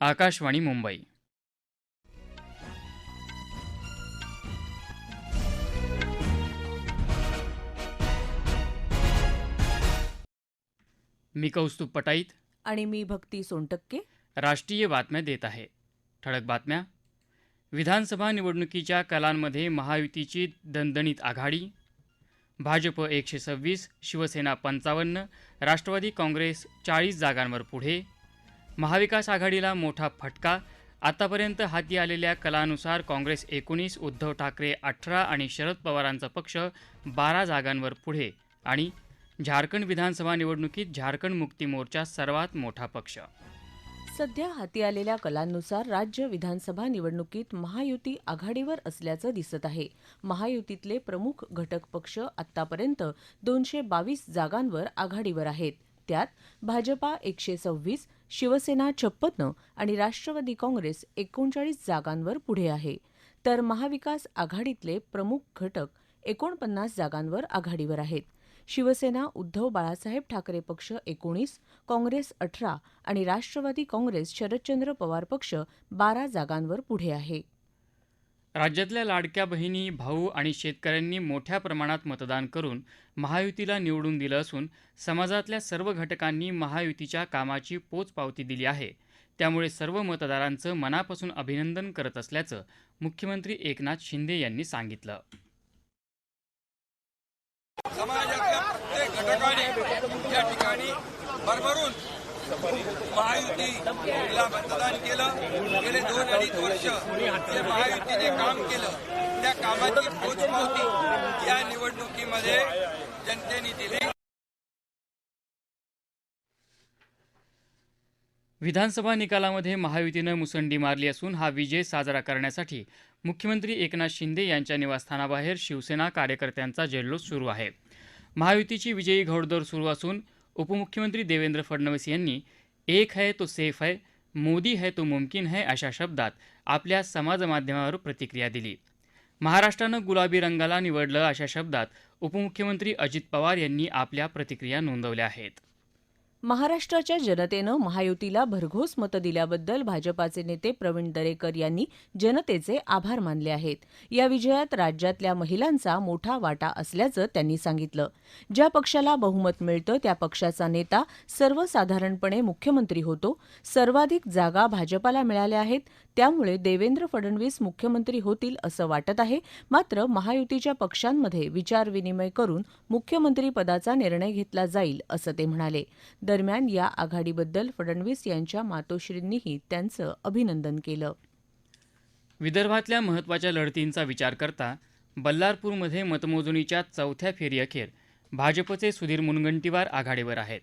आकाशवाणी मुंबई. मी कौस्तुभ पटाईत. आणि मी भक्ती सोनटक्के. राष्ट्रीय बातम्या देत आहे. ठळक बातम्या. विधानसभा निवडणुकीच्या कलांमध्ये महायुतीची दणदणीत आघाडी. भाजप एकशे सव्वीस शिवसेना पंचावन्न राष्ट्रवादी काँग्रेस चाळीस जागांवर पुढे. महाविकास आघाडीला मोठा फटका. आतापर्यंत हाती आलेल्या कलानुसार काँग्रेस एकोणीस उद्धव ठाकरे अठरा आणि शरद पवारांचा पक्ष बारा जागांवर पुढे. आणि झारखंड विधानसभा निवडणुकीत झारखंड मुक्ती मोर्चा सर्वात मोठा पक्ष. सध्या हाती आलेल्या कलांनुसार राज्य विधानसभा निवडणुकीत महायुती आघाडीवर असल्याचं दिसत आहे. महायुतीतले प्रमुख घटक पक्ष आतापर्यंत दोनशे बावीस जागांवर आघाडीवर आहेत. त्यात भाजपा एकशे सव्वीस शिवसेना छप्पन्न आणि राष्ट्रवादी काँग्रेस एकोणचाळीस जागांवर पुढे आहे. तर महाविकास आघाडीतले प्रमुख घटक एकोणपन्नास जागांवर आघाडीवर आहेत. शिवसेना उद्धव बाळासाहेब ठाकरे पक्ष एकोणीस काँग्रेस अठरा आणि राष्ट्रवादी काँग्रेस शरदचंद्र पवार पक्ष बारा जागांवर पुढे आहे. राज्यातल्या लाडक्या बहिणी भाऊ आणि शेतकऱ्यांनी मोठ्या प्रमाणात मतदान करून महायुतीला निवडून दिलं असून समाजातल्या सर्व घटकांनी महायुतीच्या कामाची पोचपावती दिली आहे. त्यामुळे सर्व मतदारांचं मनापासून अभिनंदन करत असल्याचं मुख्यमंत्री एकनाथ शिंदे यांनी सांगितलं. समाजातल्या प्रत्येक घटकाने या ठिकाणी भरभरून महायुतीला मतदान केलं. गेले दोन अडीच वर्ष जे महायुतीने काम केलं. त्या कामाची पोचपावती या निवडणुकीमध्ये जनतेने दिली. विधानसभा निकालामध्ये महायुतीनं मुसंडी मारली असून हा विजय साजरा करण्यासाठी मुख्यमंत्री एकनाथ शिंदे यांच्या निवासस्थानाबाहेर शिवसेना कार्यकर्त्यांचा जल्लोष सुरू आहे. महायुतीची विजयी घोडदौड सुरू असून उपमुख्यमंत्री देवेंद्र फडणवीस यांनी एक है तो सेफ है मोदी है तो मुमकिन है अशा शब्दात आपल्या समाजमाध्यमावर प्रतिक्रिया दिली. महाराष्ट्रानं गुलाबी रंगाला निवडलं अशा शब्दात उपमुख्यमंत्री अजित पवार यांनी आपल्या प्रतिक्रिया नोंदवल्या आहेत. महाराष्ट्राच्या जनतेनं महायुतीला भरघोस मतं दिल्याबद्दल भाजपाचे नेते प्रवीण दरेकर यांनी जनतेचे आभार मानले आहेत. या विजयात राज्यातल्या महिलांचा मोठा वाटा असल्याचं त्यांनी सांगितलं. ज्या पक्षाला बहुमत मिळतं त्या पक्षाचा नेता सर्वसाधारणपणे मुख्यमंत्री होतो. सर्वाधिक जागा भाजपाला मिळाल्या आहेत. त्यामुळे देवेंद्र फडणवीस मुख्यमंत्री होतील असं वाटत आहे. मात्र महायुतीच्या पक्षांमध्ये विचारविनिमय करून मुख्यमंत्री पदाचा निर्णय घेतला जाईल असं ते म्हणाले. दरम्यान या आघाडीबद्दल फडणवीस यांच्या मातोश्रींनीही त्यांचं अभिनंदन केलं. विदर्भातल्या महत्त्वाच्या लढतींचा विचार करता बल्लारपूरमध्ये मतमोजणीच्या चौथ्या फेरीअखेर भाजपचे सुधीर मुनगंटीवार आघाडीवर आहेत.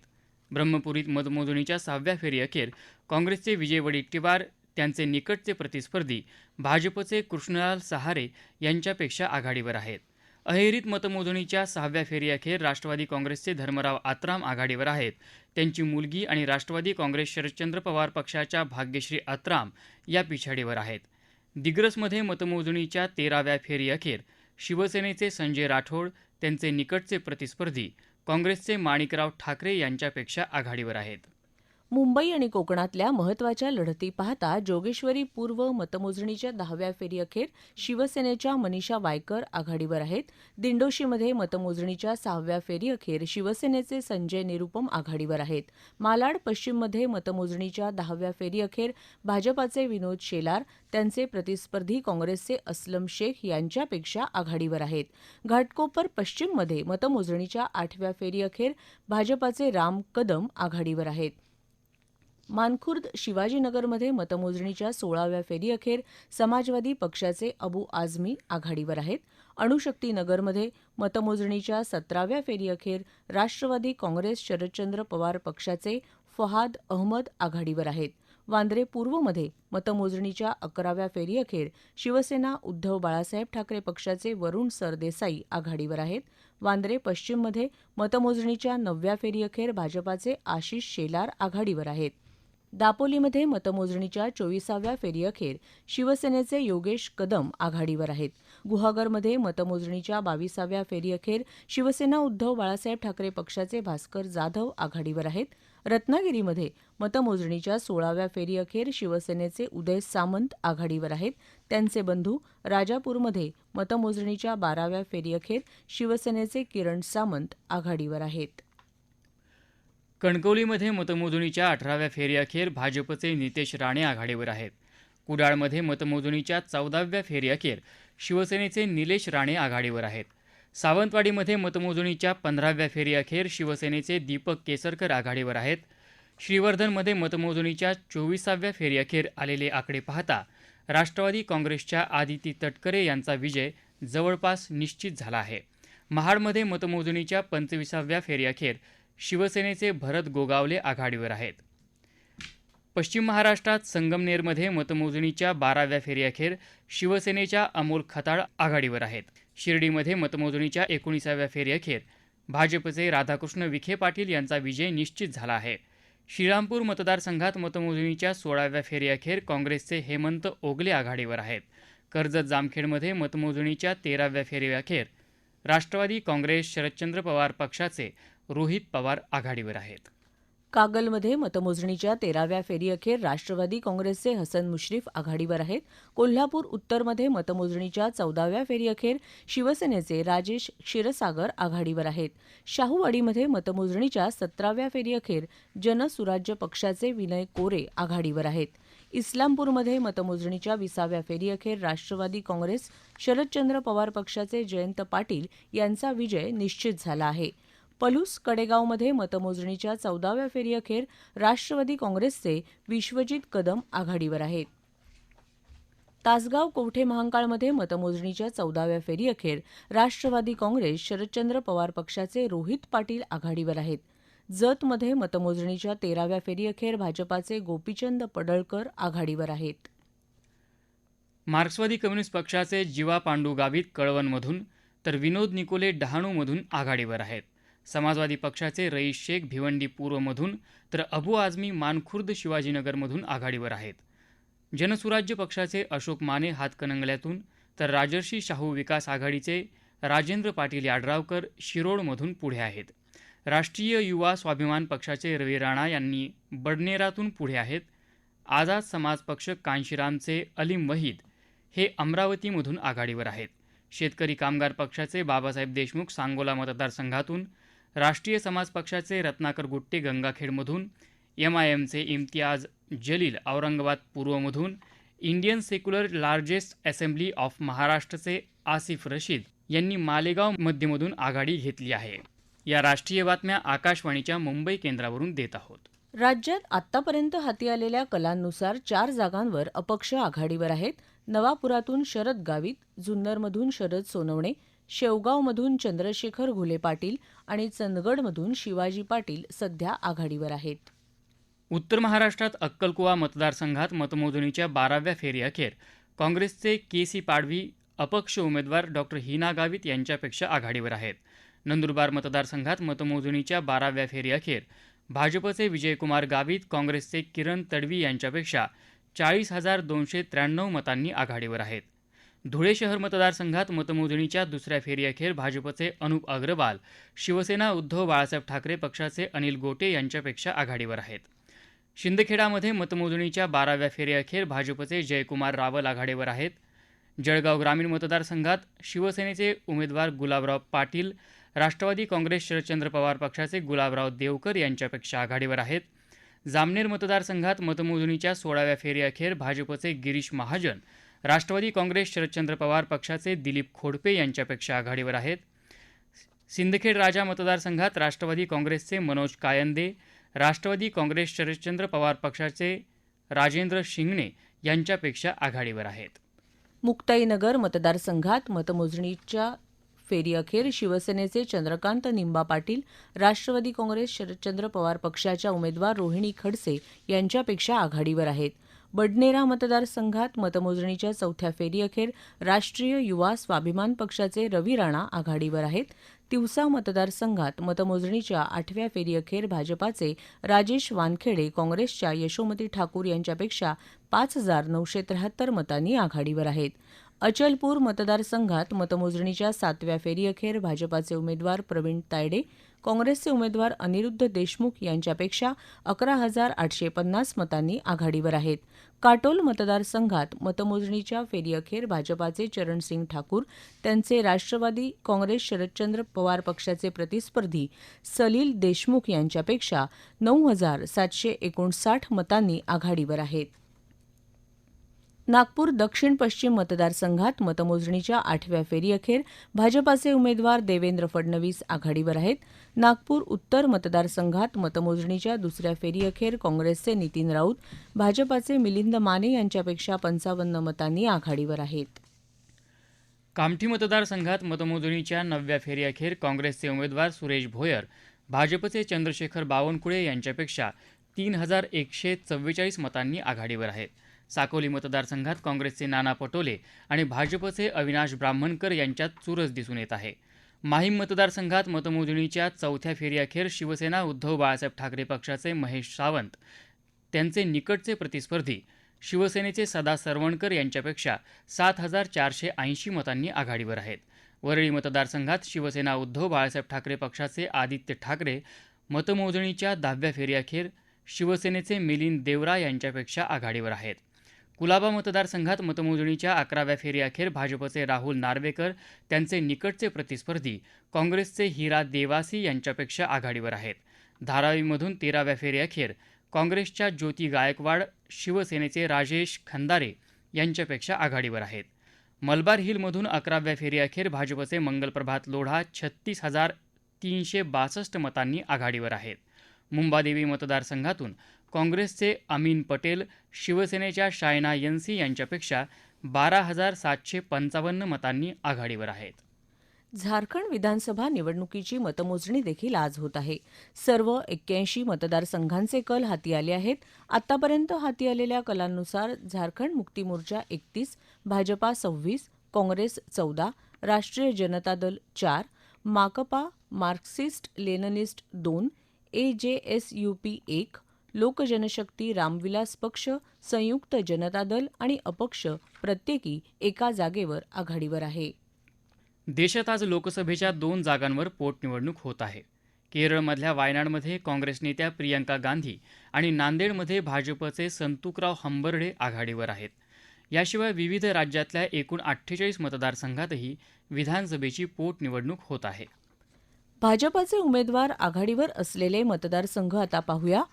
ब्रह्मपुरीत मतमोजणीच्या सहाव्या फेरीअखेर काँग्रेसचे विजय वडेट्टीवार त्यांचे निकटचे प्रतिस्पर्धी भाजपचे कृष्णलाल सहारे यांच्यापेक्षा आघाडीवर आहेत. अहेरीत मतमोजणीच्या सहाव्या फेरीअखेर राष्ट्रवादी काँग्रेसचे धर्मराव आत्राम आघाडीवर आहेत. त्यांची मुलगी आणि राष्ट्रवादी काँग्रेस शरदचंद्र पवार पक्षाच्या भाग्यश्री आत्राम या पिछाडीवर आहेत. दिग्रसमध्ये मतमोजणीच्या तेराव्या फेरीअखेर शिवसेनेचे संजय राठोड त्यांचे निकटचे प्रतिस्पर्धी काँग्रेसचे माणिकराव ठाकरे यांच्यापेक्षा आघाडीवर आहेत. मुंबई आणि कोकणातल्या महत्त्वाच्या लढती पाहता जोगेश्वरी पूर्व मतमोजणीच्या दहाव्या फेरीअखेर शिवसेनेच्या मनीषा वायकर आघाडीवर आहेत. दिंडोशीमध्ये मतमोजणीच्या सहाव्या फेरीअखेर शिवसेनेचे संजय निरुपम आघाडीवर आहेत. मालाड पश्चिममध्ये मतमोजणीच्या दहाव्या फेरीअखेर भाजपाचे विनोद शेलार त्यांचे प्रतिस्पर्धी काँग्रेसचे अस्लम शेख यांच्यापेक्षा आघाडीवर आहेत. घाटकोपर पश्चिममध्ये मतमोजणीच्या आठव्या फेरीअखेर भाजपाचे राम कदम आघाडीवर आहेत. मानखुर्द शिवाजीनगरमध्ये मतमोजणीच्या सोळाव्या फेरीअखेर समाजवादी पक्षाचे अबू आझमी आघाडीवर आहेत. अणुशक्ती नगरमध्ये मतमोजणीच्या सतराव्या फेरीअखेर राष्ट्रवादी काँग्रेस शरदचंद्र पवार पक्षाचे फहाद अहमद आघाडीवर आहेत. वांद्रे पूर्वमध्ये मतमोजणीच्या अकराव्या फेरीअखेर शिवसेना उद्धव बाळासाहेब ठाकरे पक्षाचे वरुण सरदेसाई आघाडीवर आहेत. वांद्रे पश्चिममध्ये मतमोजणीच्या नवव्या फेरीअखेर भाजपाचे आशिष शेलार आघाडीवर आहेत. दापोलीमध्ये मतमोजणीच्या चोवीसाव्या फेरीअखेर शिवसेनेचे योगेश कदम आघाडीवर आहेत. गुहागरमध्ये मतमोजणीच्या बावीसाव्या फेरीअखेर शिवसेना उद्धव बाळासाहेब ठाकरे पक्षाचे भास्कर जाधव आघाडीवर आहेत. रत्नागिरीमध्ये मतमोजणीच्या सोळाव्या फेरीअखेर शिवसेनेचे उदय सामंत आघाडीवर आहेत. त्यांचे बंधू राजापूरमध्ये मतमोजणीच्या बाराव्या फेरीअखेर शिवसेनेचे किरण सामंत आघाडीवर आहेत. कणकवलीमध्ये मतमोजणीच्या अठराव्या फेरीअखेर भाजपचे नितेश राणे आघाडीवर आहेत. कुडाळमध्ये मतमोजणीच्या चौदाव्या फेरीअखेर शिवसेनेचे निलेश राणे आघाडीवर आहेत. सावंतवाडीमध्ये मतमोजणीच्या पंधराव्या फेरीअखेर शिवसेनेचे दीपक केसरकर आघाडीवर आहेत. श्रीवर्धनमध्ये मतमोजणीच्या चोवीसाव्या फेरीअखेर आलेले आकडे पाहता राष्ट्रवादी काँग्रेसच्या आदिती तटकरे यांचा विजय जवळपास निश्चित झाला आहे. महाडमध्ये मतमोजणीच्या पंचवीसाव्या फेरीअखेर शिवसेनेचे भरत गोगावले आघाडीवर आहेत. पश्चिम महाराष्ट्रात संगमनेरमध्ये मतमोजणीच्या बाराव्या फेरीअखेर शिवसेनेच्या अमोल खताळ आघाडीवर आहेत. शिर्डीमध्ये मतमोजणीच्या एकोणीसाव्या फेरीअखेर भाजपचे राधाकृष्ण विखे पाटील यांचा विजय निश्चित झाला आहे. श्रीरामपूर मतदारसंघात मतमोजणीच्या सोळाव्या फेरीअखेर काँग्रेसचे हेमंत ओगले आघाडीवर आहेत. कर्जत जामखेडमध्ये मतमोजणीच्या तेराव्या फेरीअखेर राष्ट्रवादी काँग्रेस शरदचंद्र पवार पक्षाचे रोहित पवार आघाडीवर आहेत. कागलमध्ये मतमोजणीच्या तेराव्या फेरीअखेर राष्ट्रवादी काँग्रेसचे हसन मुश्रीफ आघाडीवर आहेत. कोल्हापूर उत्तरमध्ये मतमोजणीच्या चौदाव्या फेरीअखेर शिवसेनेचे राजेश क्षीरसागर आघाडीवर आहेत. शाहूवाडीमध्ये मतमोजणीच्या सतराव्या फेरीअखेर जनसुराज्य पक्षाचे विनय कोरे आघाडीवर आहेत. इस्लामपूरमध्ये मतमोजणीच्या विसाव्या फेरीअखेर राष्ट्रवादी काँग्रेस शरदचंद्र पवार पक्षाचे जयंत पाटील यांचा विजय निश्चित झाला आहे. पलूस कडेगावमध्ये मतमोजणीच्या चौदाव्या फेरीअखेर राष्ट्रवादी काँग्रेसचे विश्वजित कदम आघाडीवर आहेत. तासगाव कोठे महांकाळमध्ये मतमोजणीच्या चौदाव्या फेरीअखेर राष्ट्रवादी काँग्रेस शरदचंद्र पवार पक्षाचे रोहित पाटील आघाडीवर आहेत. जतमध्ये मतमोजणीच्या तेराव्या फेरीअखेर भाजपाचे गोपीचंद पडळकर आघाडीवर आहेत. मार्क्सवादी कम्युनिस्ट पक्षाचे जीवा पांडू गावित कळवणमधून तर विनोद निकोले डहाणूमधून आघाडीवर आहेत. समाजवादी पक्षाचे रईस शेख भिवंडी पूर्वमधून तर अबू आझमी मानखुर्द शिवाजीनगरमधून आघाडीवर आहेत. जनसुराज्य पक्षाचे अशोक माने हातकणंगल्यातून तर राजर्षी शाहू विकास आघाडीचे राजेंद्र पाटील याड्रावकर शिरोडमधून पुढे आहेत. राष्ट्रीय युवा स्वाभिमान पक्षाचे रवी राणा यांनी बडनेरातून पुढे आहेत. आझाद समाज पक्ष कांशीरामचे अलीम वहीद हे अमरावतीमधून आघाडीवर आहेत. शेतकरी कामगार पक्षाचे बाबासाहेब देशमुख सांगोला मतदारसंघातून राष्ट्रीय समाज पक्षाचे रत्नाकर गुट्टे गंगाखेडमधून एम आय एमचे Imtiaz Jaleel Aurangabad पूर्वमधून Indian secular largest assembly of महाराष्ट्रचे Asif Rashid यांनी मालेगाव मध्यमधून आघाडी घेतली आहे. या राष्ट्रीय बातम्या आकाशवाणीच्या मुंबई केंद्रावरून देत आहोत. राज्यात आत्तापर्यंत हाती आलेल्या कलांनुसार चार जागांवर अपक्ष आघाडीवर आहेत. नवापुरातून शरद गावित जुन्नरमधून शरद सोनवणे शेवगावमधून चंद्रशेखर घुले पाटील आणि चंदगडमधून शिवाजी पाटील सध्या आघाडीवर आहेत. उत्तर महाराष्ट्रात अक्कलकुवा मतदारसंघात मतमोजणीच्या बाराव्या फेरीअखेर काँग्रेसचे के सी पाडवी अपक्ष उमेदवार डॉक्टर हिना गावित यांच्यापेक्षा आघाडीवर आहेत. नंदुरबार मतदारसंघात मतमोजणीच्या बाराव्या फेरीअखेर भाजपचे विजयकुमार गावित काँग्रेसचे किरण तडवी यांच्यापेक्षा चाळीस हजार दोनशे त्र्याण्णव मतांनी आघाडीवर आहेत. धुळे शहर मतदारसंघात मतमोजणीच्या दुसऱ्या फेरीअखेर भाजपचे अनुप अग्रवाल शिवसेना उद्धव बाळासाहेब ठाकरे पक्षाचे अनिल गोटे यांच्यापेक्षा आघाडीवर आहेत. शिंदखेडामध्ये मतमोजणीच्या बाराव्या फेरीअखेर भाजपचे जयकुमार रावल आघाडीवर आहेत. जळगाव ग्रामीण मतदारसंघात शिवसेनेचे उमेदवार गुलाबराव पाटील राष्ट्रवादी काँग्रेस शरदचंद्र पवार पक्षाचे गुलाबराव देवकर यांच्यापेक्षा आघाडीवर आहेत. जामनेर मतदारसंघात मतमोजणीच्या सोळाव्या फेरीअखेर भाजपचे गिरीश महाजन राष्ट्रवादी काँग्रेस शरदचंद्र पवार पक्षाचे दिलीप खोडपे यांच्यापेक्षा आघाडीवर आहेत. सिंदखेड राजा मतदारसंघात राष्ट्रवादी काँग्रेसचे मनोज कायंदे राष्ट्रवादी काँग्रेस शरदचंद्र पवार पक्षाचे राजेंद्र शिंगणे यांच्यापेक्षा आघाडीवर आहेत. मुक्ताईनगर मतदारसंघात मतमोजणीच्या फेरीअखेर शिवसेनेचे चंद्रकांत निंबा पाटील राष्ट्रवादी काँग्रेस शरदचंद्र पवार पक्षाच्या उमेदवार रोहिणी खडसे यांच्यापेक्षा आघाडीवर आहेत. बडनेरा मतदारसंघात मतमोजणीच्या चौथ्या फेरीअखेर राष्ट्रीय युवा स्वाभिमान पक्षाचे रवी राणा आघाडीवर आहेत. तिवसा मतदारसंघात मतमोजणीच्या आठव्या फेरीअखेर भाजपाचे राजेश वानखेडे काँग्रेसच्या यशोमती ठाकूर यांच्यापेक्षा पाच हजार नऊशे त्र्याहत्तर मतांनी आघाडीवर आहेत. अचलपूर मतदारसंघात मतमोजणीच्या सातव्या फेरीअखेर भाजपाचे उमेदवार प्रवीण तायडे काँग्रेसचे उमेदवार अनिरुद्ध देशमुख यांच्यापेक्षा अकरा हजार आठशे पन्नास मतांनी आघाडीवर आहेत. काटोल मतदारसंघात मतमोजणीच्या फेरीअखेर भाजपाचे चरणसिंग ठाकूर त्यांचे राष्ट्रवादी काँग्रेस शरदचंद्र पवार पक्षाचे प्रतिस्पर्धी सलील देशमुख यांच्यापेक्षा नऊ हजार सातशे एकोणसाठ मतांनी आघाडीवर आहेत. नागपूर दक्षिण पश्चिम मतदारसंघात मतमोजणीच्या आठव्या फेरीअखेर भाजपाचे उमेदवार देवेंद्र फडणवीस आघाडीवर आहेत. नागपूर उत्तर मतदारसंघात मतमोजणीच्या दुसऱ्या फेरीअखेर काँग्रेसचे नितीन राऊत भाजपाचे मिलिंद माने यांच्यापेक्षा पंचावन्न मतांनी आघाडीवर आहेत. कामठी मतदारसंघात मतमोजणीच्या नवव्या फेरीअखेर काँग्रेसचे उमेदवार सुरेश भोयर भाजपचे चंद्रशेखर बावनकुळे यांच्यापेक्षा तीन हजार एकशे चव्वेचाळीस मतांनी आघाडीवर आहेत. साकोली मतदारसंघात काँग्रेसचे नाना पटोले आणि भाजपचे अविनाश ब्राह्मणकर यांच्यात चुरस दिसून येत आहे. माहीम मतदारसंघात मतमोजणीच्या चौथ्या फेरीअखेर शिवसेना उद्धव बाळासाहेब ठाकरे पक्षाचे महेश सावंत त्यांचे निकटचे प्रतिस्पर्धी शिवसेनेचे सदा सरवणकर यांच्यापेक्षा सात हजार चारशे ऐंशी मतांनी आघाडीवर आहेत. वरळी मतदारसंघात शिवसेना उद्धव बाळासाहेब ठाकरे पक्षाचे आदित्य ठाकरे मतमोजणीच्या दहाव्या फेरीअखेर शिवसेनेचे मिलिंद देवरा यांच्यापेक्षा आघाडीवर आहेत. कुलाबा मतदारसंघात मतमोजणीच्या अकराव्या फेरीअखेर भाजपचे राहुल नार्वेकर त्यांचे निकटचे प्रतिस्पर्धी काँग्रेसचे हिरा देवासी यांच्यापेक्षा आघाडीवर आहेत. धारावीमधून तेराव्या फेरीअखेर काँग्रेसच्या ज्योती गायकवाड शिवसेनेचे राजेश खंदारे यांच्यापेक्षा आघाडीवर आहेत. मलबार हिलमधून अकराव्या फेरीअखेर भाजपचे मंगलप्रभात लोढा छत्तीस हजार तीनशे बासष्ट मतांनी आघाडीवर आहेत. मुंबादेवी मतदारसंघातून काँग्रेसचे अमीन पटेल शिवसेनेच्या शायना यन्सी यांच्यापेक्षा बारा हजार सातशे पंचावन्न मतांनी आघाडीवर आहेत. झारखंड विधानसभा निवडणुकीची मतमोजणी देखील आज होत आहे. सर्व एक्क्याऐंशी मतदारसंघांचे कल हाती आले आहेत. आतापर्यंत हाती आलेल्या कलांनुसार झारखंड मुक्ती मोर्चा एकतीस भाजपा सव्वीस काँग्रेस चौदा राष्ट्रीय जनता दल चार माकपा मार्क्सिस्ट लेननिस्ट दोन एजेएसयूपी एक लोकजनशक्ती रामविलास पक्ष संयुक्त जनता दल आणि अपक्ष प्रत्येकी एका जागेवर आघाडीवर आहे. देशात आज लोकसभेच्या दोन जागांवर पोटनिवडणूक होत आहे. केरळमधल्या वायनाडमध्ये काँग्रेस नेत्या प्रियंका गांधी आणि नांदेडमध्ये भाजपचे संतुकराव हंबर्डे आघाडीवर आहेत. याशिवाय विविध राज्यातल्या एकूण अठ्ठेचाळीस मतदारसंघातही विधानसभेची पोटनिवडणूक होत आहे. भाजपाचे उमेदवार आघाडीवर असलेले मतदारसंघ आता पाहूया.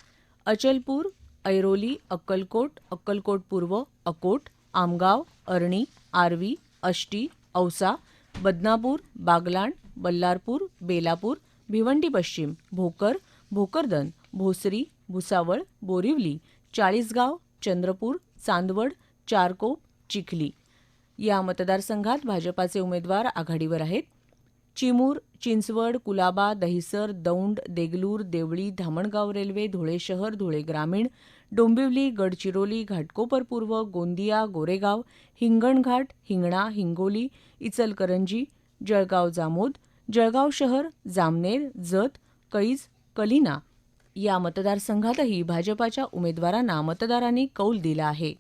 अचलपूर ऐरोली अक्कलकोट अक्कलकोट पूर्व अकोट आमगाव अर्णी आर्वी आष्टी औसा बदनापूर बागलाण बल्लारपूर बेलापूर भिवंडी पश्चिम भोकर भोकरदन भोसरी भुसावळ बोरिवली चाळीसगाव चंद्रपूर चांदवड चारकोप चिखली. या मतदारसंघात भाजपाचे उमेदवार आघाडीवर आहेत. चिमूर चिंचवड कुलाबा दहिसर दौंड देगलूर देवळी धामणगाव रेल्वे धुळे शहर धुळे ग्रामीण डोंबिवली गडचिरोली घाटकोपर पूर्व गोंदिया गोरेगाव हिंगणघाट हिंगणा हिंगोली इचलकरंजी जळगाव जामोद जळगाव शहर जामनेर जत कैज कलिना. या मतदारसंघातही भाजपाच्या उमेदवारांना मतदारांनी कौल दिला आहे.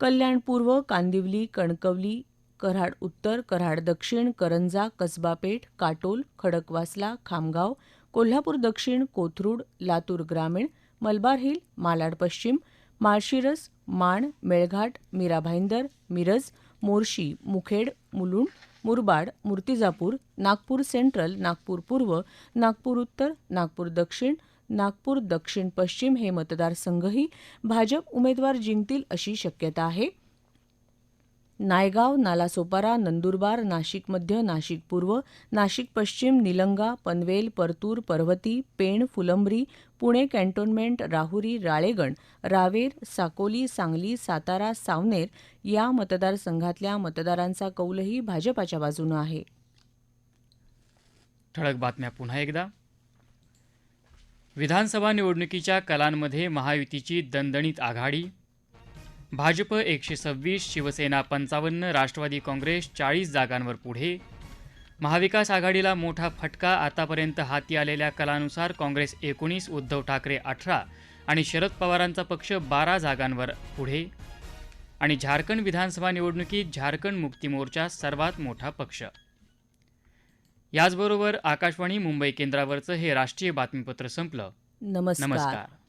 कल्याण पूर्व कांदिवली कणकवली कराड उत्तर कराड दक्षिण करंजा कसबापेठ काटोल खडकवासला खामगाव कोल्हापूर दक्षिण कोथरूड लातूर ग्रामीण मलबार हिल मालाड पश्चिम माळशिरस माण मेळघाट मीरा भाईंदर मिरज मोर्शी मुखेड मुलुंड मुरबाड मूर्तिजापूर नागपूर सेंट्रल नागपूर पूर्व नागपूर उत्तर नागपूर दक्षिण नागपूर दक्षिण पश्चिम हे मतदारसंघही भाजप उमेदवार जिंकतील अशी शक्यता आहे. नायगाव नालासोपारा नंदुरबार नाशिक मध्य नाशिक पूर्व नाशिक पश्चिम निलंगा पनवेल परतूर पर्वती पेण फुलंब्री पुणे कॅन्टोन्मेंट राहुरी राळेगण रावेर साकोली सांगली सातारा सावनेर या मतदारसंघातल्या मतदारांचा कौलही भाजपाच्या बाजूनं आहे. ठळक बातम्या पुन्हा एकदा. विधानसभा निवडणुकीच्या कलांमध्ये महायुतीची दणदणीत आघाडी. भाजप एकशे सव्वीस शिवसेना पंचावन्न राष्ट्रवादी काँग्रेस चाळीस जागांवर पुढे. महाविकास आघाडीला मोठा फटका आतापर्यंत हाती आलेल्या कलानुसार काँग्रेस एकोणीस उद्धव ठाकरे अठरा आणि शरद पवारांचा पक्ष बारा जागांवर पुढे. आणि झारखंड विधानसभा निवडणुकीत झारखंड मुक्ती मोर्चा सर्वात मोठा पक्ष. याचबरोबर आकाशवाणी मुंबई केंद्रावरचं हे राष्ट्रीय बातमीपत्र संपलं. नमस्कार. नमस्कार.